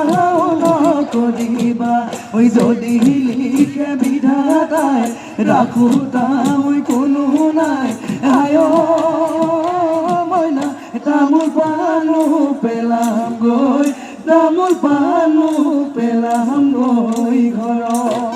বেজাও নকরিবা ওই যদি লিখে বিধাতায় রাখো ওই কোনো নাই। আয় ময়না, তামুল পানু পেলাম গৈ তামুল পানু পেলাম গৈ ঘৰত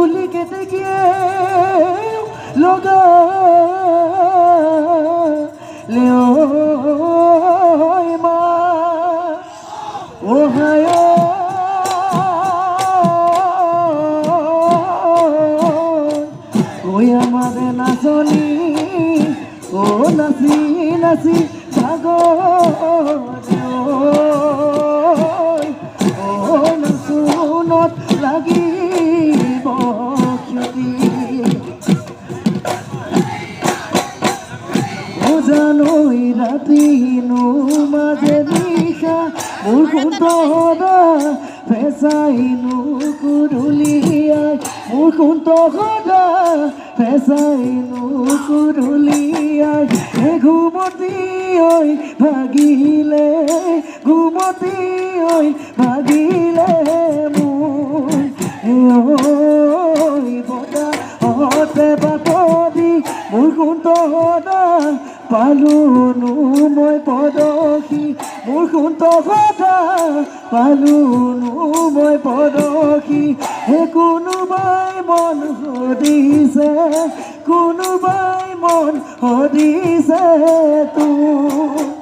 কুলি কেতেকীয়ে লগালে ঐ মা। ওহায় ওই আমাদের ও নাচি নাচি পাগল ঐ নাচোনত লাগিব ৰাতিনো মাজে নিশা কুৰুলিয়াই মোৰ সুন্দৰা ফেঁচাইনো কুৰুলিয়াই হে ঘুমতি ঐ ভাগিলে, ঘুমতি ঐ ভাগিলে মোৰ ঐ বতা অতে বাতৰি মোৰ পালোনো মই পদসী মোৰ সুন্দৰা পালোনো মই পদসী। হে কোনোবাই মন সুধিছে কোনোবাই মন সুধিছে তোৰ।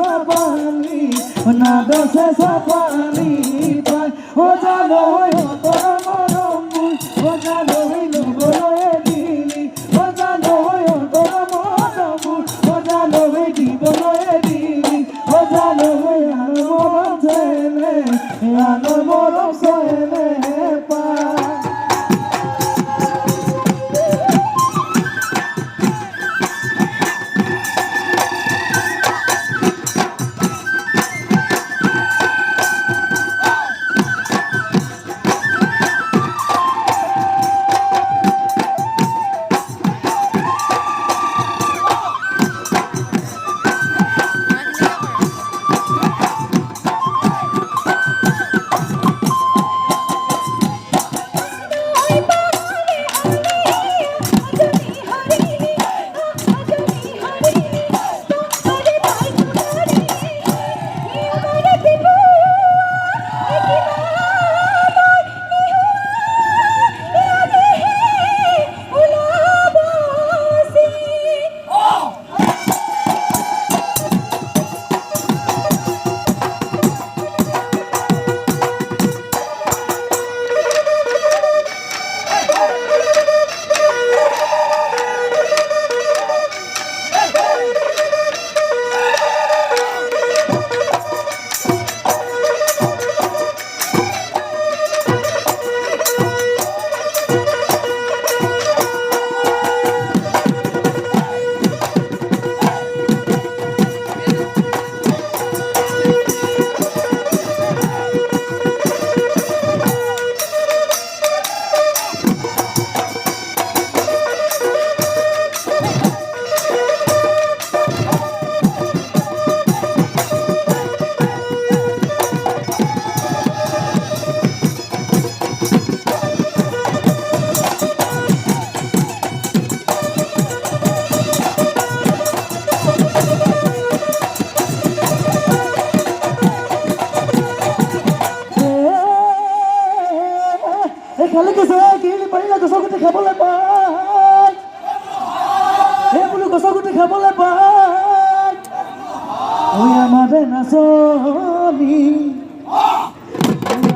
নাদ চেঁচা পানী নাদ চেঁচা পানী পাই ho জানো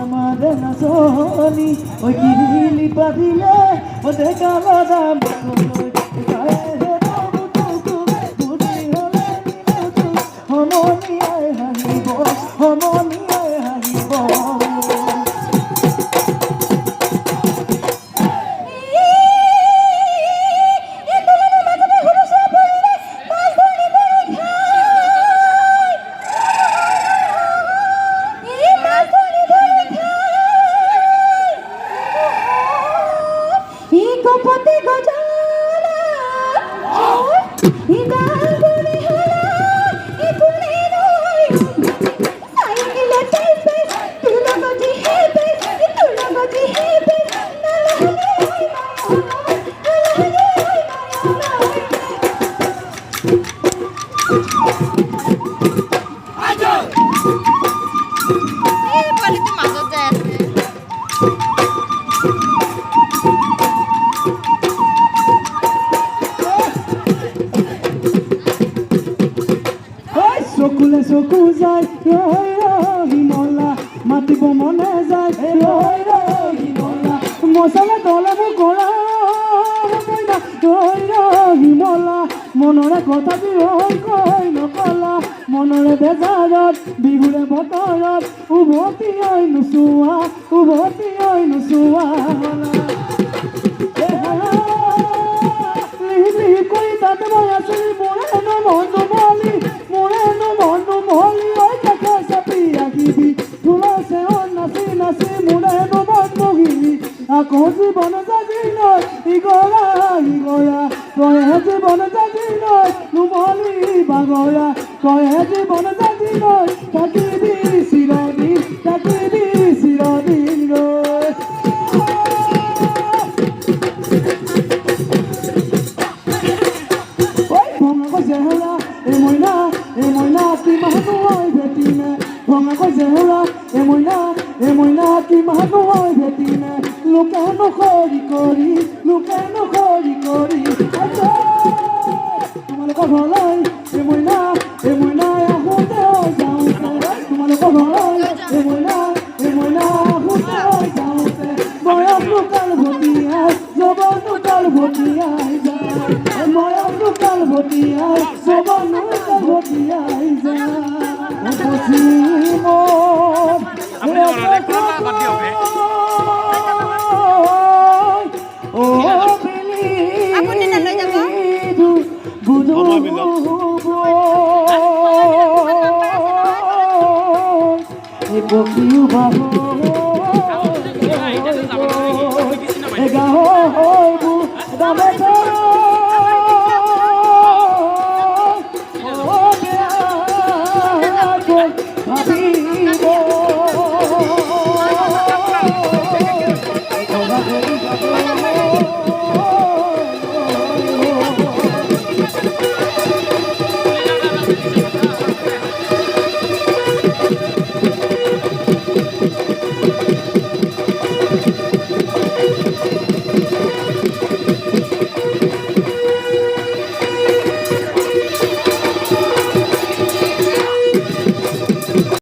আমাৰে নাচনী নাচনি ওই কিৰিলি পাতিলে ওদের ডেকা দাম। বিমলা মাতিব মনে যায় মশালে দলাব কৰা বিমলা মনৰে কথাটি ৰৈ নকলা মনৰে বেজাৰত বিহুৰে বতৰত উভতি ঐ নোচোৱা উভতি নোচোৱা Hey, go, hey, go, hey, go, hey, go,